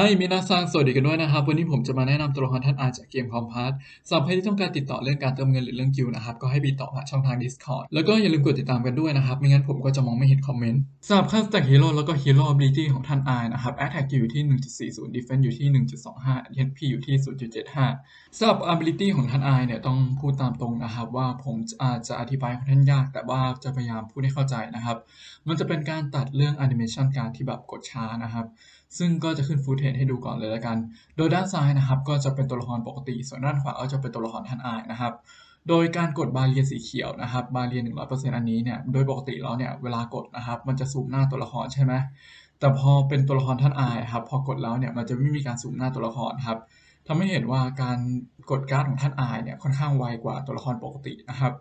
ให้มินาซังสวัสดีกันด้วยนะครับ วันนี้ผมจะมาแนะนำตัวละครท่านอาจากเกมคอมพาร์ตสำหรับใครที่ต้องการติดต่อเรื่องการเติมเงินหรือเรื่องกิลด์นะครับ ก็ให้ติดต่อผ่านช่องทาง Discord แล้วก็อย่าลืมกดติดตามกันด้วยนะครับ ไม่งั้นผมก็จะมองไม่เห็นคอมเมนต์สำหรับค่าสแต็กฮีโร่แล้วก็ฮีโร่ ability ของท่านอานะครับ attack อยู่ที่ 1.40 defense อยู่ที่ 1.25 HP อยู่ที่ 0.75สำหรับ ability ของท่านอายเนี่ยต้องพูดตามตรงนะครับว่าผมอาจจะอธิบายค่อนข้างยาก แต่ว่าจะพยายามพูดให้เข้าใจนะครับมันจะเป็นการตัดเรื่อง animation การที่แบบกดช้านะครับซึ่งก็จะขึ้นฟูเทให้ดูก่อนเลยละกัน โดยด้านซ้ายนะครับก็จะเป็นตัวละครปกติ ส่วนด้านขวาก็จะเป็นตัวละครท่านอายนะครับ โดยการกดบาเรียสีเขียวนะครับ บาเรีย100%อันนี้เนี่ย โดยปกติแล้วเนี่ย เวลากดนะครับ มันจะซูมหน้าตัวละครใช่ไหม แต่พอเป็นตัวละครท่านอายครับ พอกดแล้วเนี่ย มันจะไม่มีการซูมหน้าตัวละครครับทำให้เห็นว่าการกดการ์ดของท่านอายเนี่ย ค่อนข้างไวกว่าตัวละครปกตินะครับ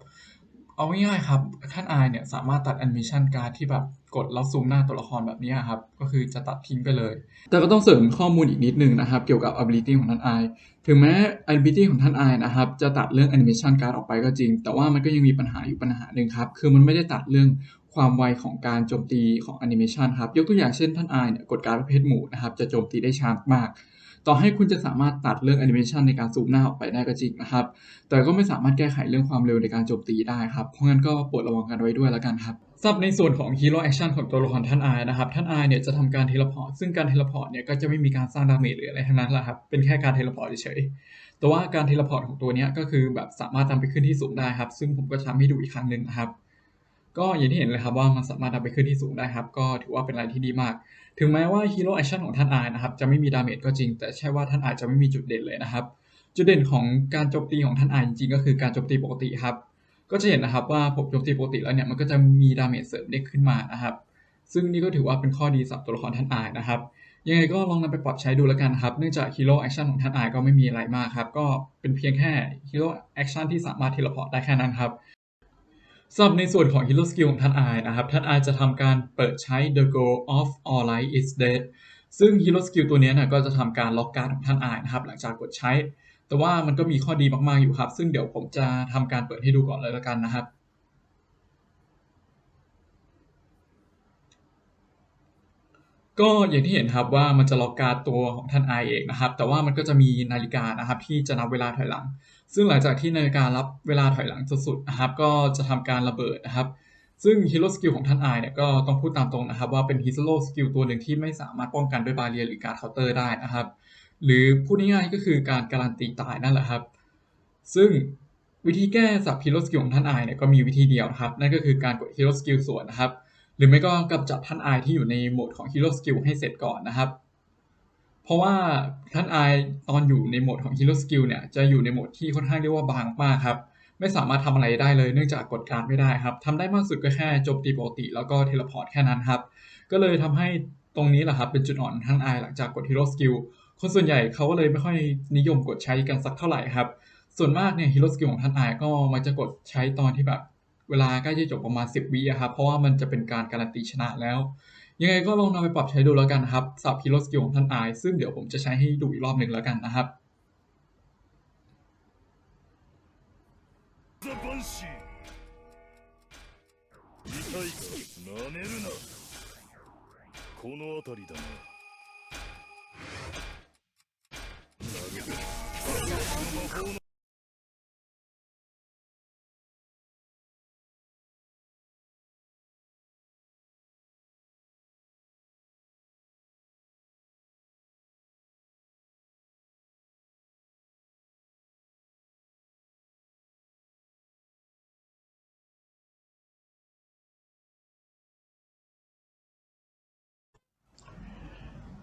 เอาง่ายๆครับท่านอายเนี่ยสามารถตัดแอนิเมชันการ์ดที่แบบกดแล้วซูมหน้าตัวละครแบบนี้ครับ ก็คือจะตัดทิ้งไปเลย แต่ก็ต้องเสริมข้อมูลอีกนิดนึงนะครับ เกี่ยวกับ ability ของท่านอายถึงแม้ ability ของท่านอายนะครับ จะตัดเรื่อง animation การ์ออกไปก็จริง แต่ว่ามันก็ยังมีปัญหาอยู่ปัญหาหนึ่งครับ คือมันไม่ได้ตัดเรื่องความไวของการโจมตีของ animation ครับ ยกตัวอย่างเช่นท่านอายเนี่ยกดการ์ดประเภทหมู่นะครับ จะโจมตีได้ช้ามาก ต่อให้คุณจะสามารถตัดเรื่อง animation ในการซูมหน้าออกไปได้ก็จริงนะครับ แต่ก็ไม่สามารถแก้ไขเรื่องความเร็วในการโจมตีได้ครับ เพราะงั้นก็โปรดระวังกันไว้ด้วยแล้วกันครับสำหรับในส่วนของ Hero Action ของตัวละครท่านอายนะครับ ท่านอายเนี่ยจะทำการเทเลพอร์ต ซึ่งการเทเลพอร์ตเนี่ยก็จะไม่มีการสร้างดาเมจหรืออะไรทั้งนั้นแหละครับ เป็นแค่การเทเลพอร์ตเฉยๆแต่ว่าการเทเลพอร์ตของตัวนี้ก็คือแบบสามารถทำไปขึ้นที่สูงได้ครับ ซึ่งผมก็ทำให้ดูอีกครั้งหนึ่งนะครับ ก็อย่างที่เห็นเลยครับว่ามันสามารถทำไปขึ้นที่สูงได้ครับ ก็ถือว่าเป็นอะไรที่ดีมาก ถึงแม้ว่า Hero Action ของท่านอายนะครับ จะไม่มีดาเมจก็จริง แต่ใช่ว่าท่านอายจะไม่มีจุดเด่นเลยนะครับ จุดเด่นของการโจมตีของท่านอายจริงๆก็คือการโจมตีปกติครับ ก็จะเห็นนะครับว่าผมโจมตีปกติแล้วเนี่ยมันก็จะมีดาเมจเสริมเด้งขึ้นมานะครับ ซึ่งนี่ก็ถือว่าเป็นข้อดีสำหรับตัวละครท่านอายนะครับ ยังไงก็ลองนำไปปรับใช้ดูแล้วกันครับ เนื่องจาก Hero Action ของท่านอายก็ไม่มีอะไรมากครับ ก็เป็นเพียงแค่ Hero Action ที่สามารถเทเลพอร์ตได้แค่นั้นครับ สำหรับในส่วนของ Hero Skill ของท่านอายนะครับ ท่านอายจะทำการเปิดใช้ The Goal of All Light is Dead ซึ่ง Hero Skill ตัวนี้นะก็จะทำการล็อกการ์ดของท่านอายนะครับ หลังจากกดใช้ แต่ว่ามันก็มีข้อดีมากๆอยู่ครับ ซึ่งเดี๋ยวผมจะทำการเปิดให้ดูก่อนเลยละกันนะครับ ก็อย่างที่เห็นครับว่ามันจะล็อกการ์ดตัวของท่านไอเองนะครับ แต่ว่ามันก็จะมีนาฬิกานะครับที่จะนับเวลาถอยหลัง ซึ่งหลังจากที่นาฬิการับเวลาถอยหลังสุดๆนะครับ ก็จะทำการระเบิดนะครับ ซึ่งฮีโร่สกิลของท่านไอเนี่ยก็ต้องพูดตามตรงนะครับว่าเป็นฮีโร่สกิลตัวหนึ่งที่ไม่สามารถป้องกันด้วยบาเรียหรือการเคาน์เตอร์ได้นะครับ หรือพูดง่ายๆก็คือการการันตีตายนั่นแหละครับ ซึ่งวิธีแก้สับฮีโร่สกิลของท่านไอเนี่ยก็มีวิธีเดียวครับ นั่นก็คือการกดฮีโร่สกิลส่วนนะครับ หรือไม่ก็กำจัดท่านไอที่อยู่ในโหมดของฮีโร่สกิลให้เสร็จก่อนนะครับ เพราะว่าท่านไอตอนอยู่ในโหมดของฮีโร่สกิลเนี่ยจะอยู่ในโหมดที่ค่อนข้างเรียกว่าบางมากครับไม่สามารถทำอะไรได้เลยเนื่องจากกดการไม่ได้ครับทำได้มากสุดก็แค่โจมตีปกติ แล้วก็เทเลพอร์ตแค่นั้นครับ ก็เลยทำให้ตรงนี้แหละครับเป็นจุดอ่อนของท่านอหลังจากกดฮีโร่สกิลคนส่วนใหญ่เขาก็เลยไม่ค่อยนิยมกดใช้กันสักเท่าไหร่ครับ ส่วนมากเนี่ยฮีโร่สกิลของท่านไอก็มักจะกดใช้ตอนที่แบบ เวลาใกล้จะจบประมาณ 10 วิอะครับ เพราะว่ามันจะเป็นการการันตีชนะแล้ว ยังไงก็ลองนำไปปรับใช้ดูแล้วกันนะครับสับฮีโร่สกิลของท่านอาย ซึ่งเดี๋ยวผมจะใช้ให้ดูอีกรอบหนึ่งแล้วกันนะครับ ザ・バンシー痛いかなめるなこの辺りだな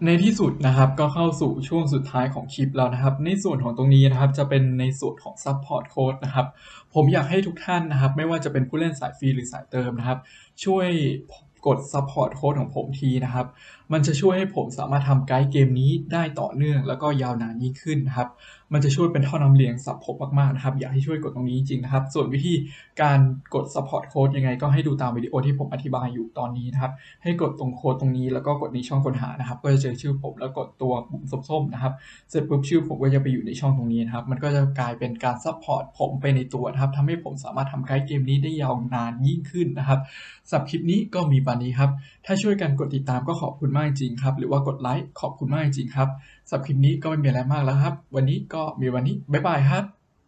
ในที่สุดนะครับก็เข้าสู่ช่วงสุดท้ายของคลิปแล้วนะครับ ในส่วนของตรงนี้นะครับจะเป็นในส่วนของ Support Code นะครับ ผมอยากให้ทุกท่านนะครับ ไม่ว่าจะเป็นผู้เล่นสายฟรีหรือสายเติมนะครับ ช่วยกด Support Code ของผมทีนะครับ มันจะช่วยให้ผมสามารถทำไกด์เกมนี้ได้ต่อเนื่องแล้วก็ยาวนานยิ่งขึ้นนะครับมันจะช่วยเป็นท่อนำเลี้ยงสับผมมากๆนะครับ อยากให้ช่วยกดตรงนี้จริงนะครับ ส่วนวิธีการกด support code ยังไงก็ให้ดูตามวิดีโอที่ผมอธิบายอยู่ตอนนี้นะครับ ให้กดตรงโค้ดตรงนี้แล้วก็กดในช่องค้นหานะครับ ก็จะเจอชื่อผมแล้วกดตัวปุ่มส้มๆนะครับ เสร็จปุ๊บชื่อผมก็จะไปอยู่ในช่องตรงนี้นะครับ มันก็จะกลายเป็นการ support ผมไปในตัวนะครับทำให้ผมสามารถทำไกด์เกมนี้ได้ยาวนานยิ่งขึ้นนะครับสับคลิปนี้ก็มีปานนี้ครับ ถ้าช่วยกันกดติดตามก็ขอบคุณมากจริงครับ หรือว่ากดไลค์ขอบคุณมากจริงครับสำหรับคลิปนี้ก็ไม่มีอะไรมากแล้วครับ วันนี้ก็มีวันนี้บ๊ายบายครับ